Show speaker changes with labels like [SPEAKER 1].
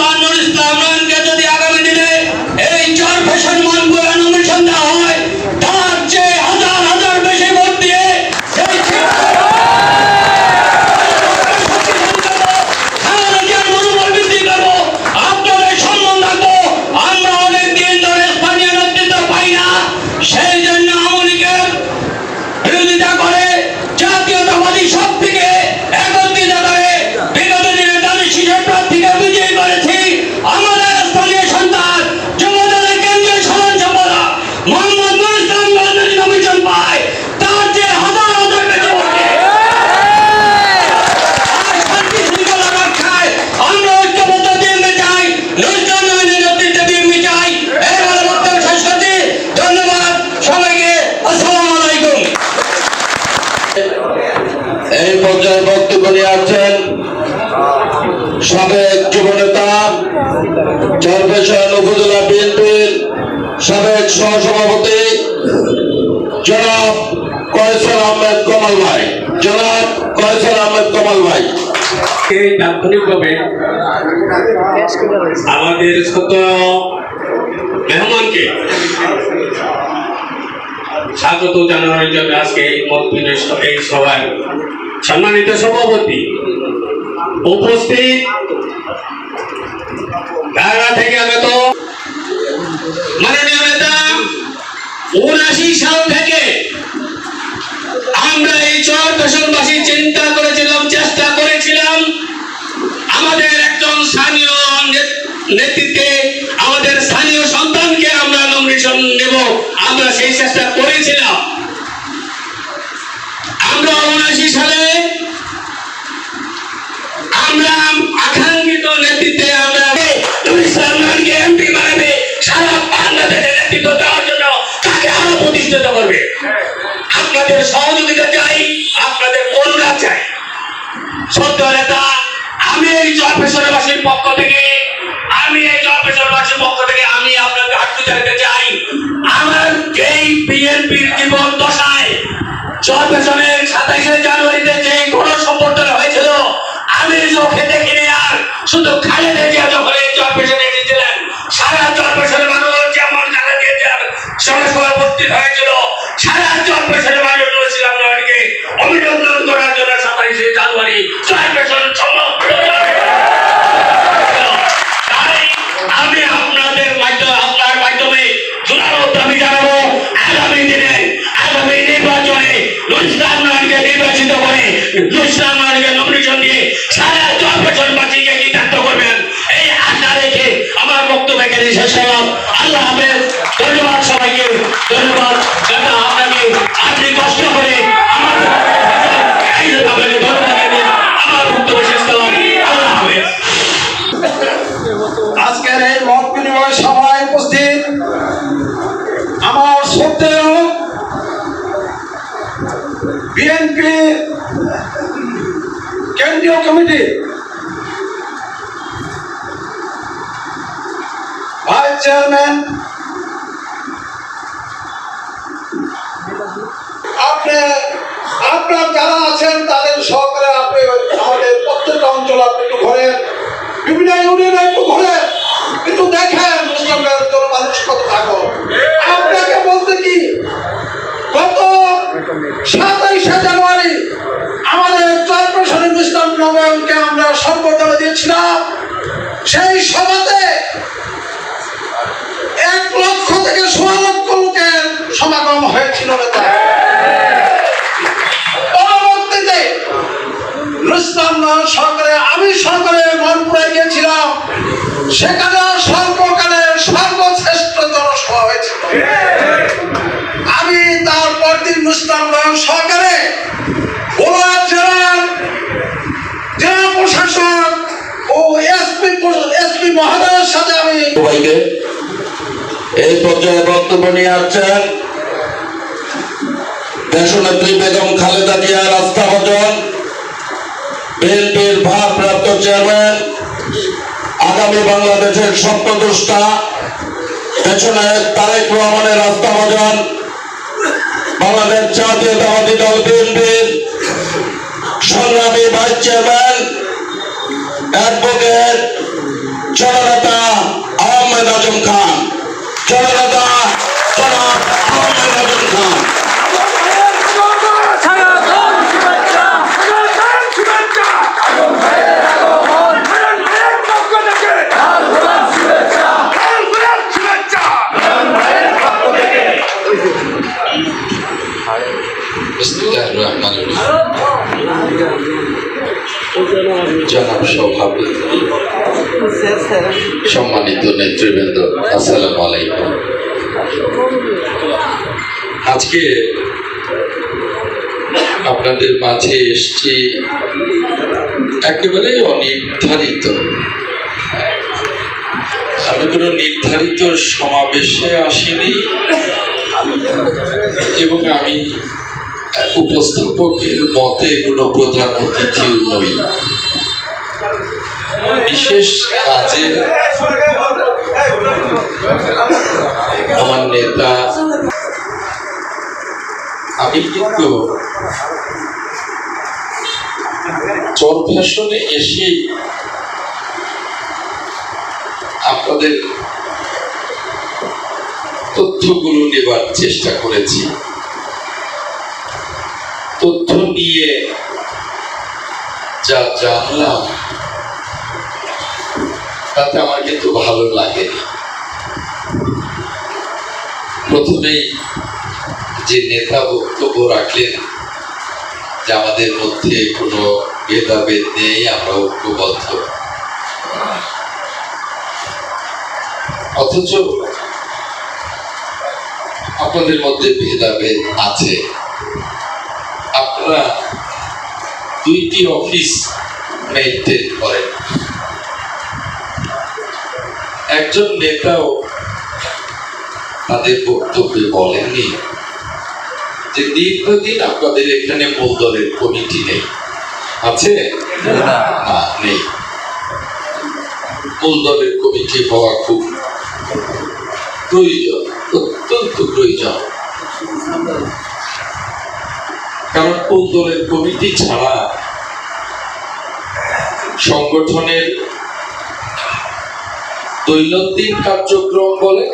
[SPEAKER 1] সন্তান
[SPEAKER 2] সাবেক যুবনেতা চরপেশন উপজেলা বিএনপির সাবেক সহসভাপতি জনাব কয়েসর আহমেদ কমাল ভাই। জনাব কয়েসর আহমেদ কমাল ভাই।
[SPEAKER 3] আমাদের শত মেহমানকে স্বাগত জানানোর জন্য আজকে এই সভায় সম্মানিত সভাপতি উপস্থিত। ঢাকা থেকে আগত মাননীয় নেতা উনাশি সাল থেকে আমরা এই চর পেশনবাসী চিন্তা করেছিলাম, চেষ্টা করেছিলাম। আমাদের একজন স্থানীয় নেতৃত্বে আমাদের স্থানীয় সন্তানকে আমরা নমিনেশন নেব। আমরা সেই চেষ্টা করেছিলাম। আমি এই জয়পেশরবাসীর পক্ষ পক্ষ থেকে আমি আপনাকে হাঁটতে চাইতে চাই। আমার এই বিএনপির জীবন দশায় জয়পেশনের সাতাইশে জানুয়ারিতে যে গণ সম্বর্ধন হয়েছিল, আমি চোখে দেখিনি আর শুধু খালেদা জিয়া যখন এই জয়পেশনে এসেছিলেন সারা জয়পেশনের মানুষ যেমন হয়েছিল। সারা মানুষ বলেছিলাম নয়নকে অভিনন্দন করার জন্য সাতাইশে জানুয়ারি আপনাদের মাধ্যমে, আপনার মাধ্যমে নির্বাচিত করে
[SPEAKER 4] বিএনপি কেন্দ্রীয় কমিটি ভাইস চেয়ারম্যান আপনি, আপনার যারা আছেন, তাদের সহকারে আপনি আমাদের প্রত্যেকটা অঞ্চল, আপনি একটু ঘোরেন। বিভিন্ন ইউনিয়নে একটু ঘোরেন একটু দেখেন মুসলিমদের জন্য মানুষ কত থাকো আপনাকে বলতে কি গত সাতাইশে জানুয়ারি আমাদের চরপ্রসারী ইসলাম নবায়নকে আমরা সম্বর্ধনা দিয়েছিলাম সেই সভাতে এক লক্ষ থেকে সোয়া লক্ষ লোকের সমাগম হয়েছিল পরবর্তীতে সরকারে, আমি সরকারে গিয়েছিলাম। সেখানে সর্বকালের সর্বশ্রেষ্ঠ জনসভা হয়েছিল। আমি তারপর দিন মুসলাম সরকারে জেলার জেলা প্রশাসক ও এসপি এসপি সাথে আমি
[SPEAKER 2] এই পর্যায়ে বক্তব্য নিয়ে আসছেন দেশনেত্রী বেগম খালেদা জিয়ার আস্থাভাজন বিএনপির ভারপ্রাপ্ত চেয়ারম্যান, আগামী বাংলাদেশের স্বপ্নদ্রষ্টা পেছনে তারেক রহমানের আস্থাভাজন বাংলাদেশ জাতীয়তাবাদী দল বিএনপির সংগ্রামী ভাইস চেয়ারম্যান, অ্যাডভোকেট জনাব আজম খান। জননেতা জনাব সভাপতি সম্মানিত নেতৃবৃন্দ, আসসালাম আলাইকুম। আজকে আপনাদের মাঝে এসছি একেবারে অনির্ধারিত। আমি কোনো নির্ধারিত সমাবেশে আসিনি এবং আমি উপস্থাপকের মতে কোনো প্রধান অতিথিও নই বিশেষ কাজে আমার নেতা আমি কিন্তু চরফ্যাশনে এসেই আপনাদের তথ্যগুলো নেবার চেষ্টা করেছি। তথ্য নিয়ে যা জানলাম, তাতে আমার কিন্তু ভালো লাগে প্রথমেই যে নেতা বক্তব্য রাখলেন যে আমাদের মধ্যে কোনো ভেদাভেদ নেই, আমরা ঐক্যবদ্ধ। অথচ আপনাদের মধ্যে ভেদাভেদ আছে। আপনারা দুইটি অফিস মেনটেন করেন। একজন নেতাও তাদের বক্তব্যে বলেননি যে দীর্ঘদিন আপনাদের এখানে মূল দলের কমিটি নেই। আছে? না। নেই। মূল দলের কমিটি হওয়া খুব প্রয়োজন অত্যন্ত প্রয়োজন। কারণ দলের কমিটি ছাড়া সংগঠনের দৈনন্দিন কার্যক্রম বলে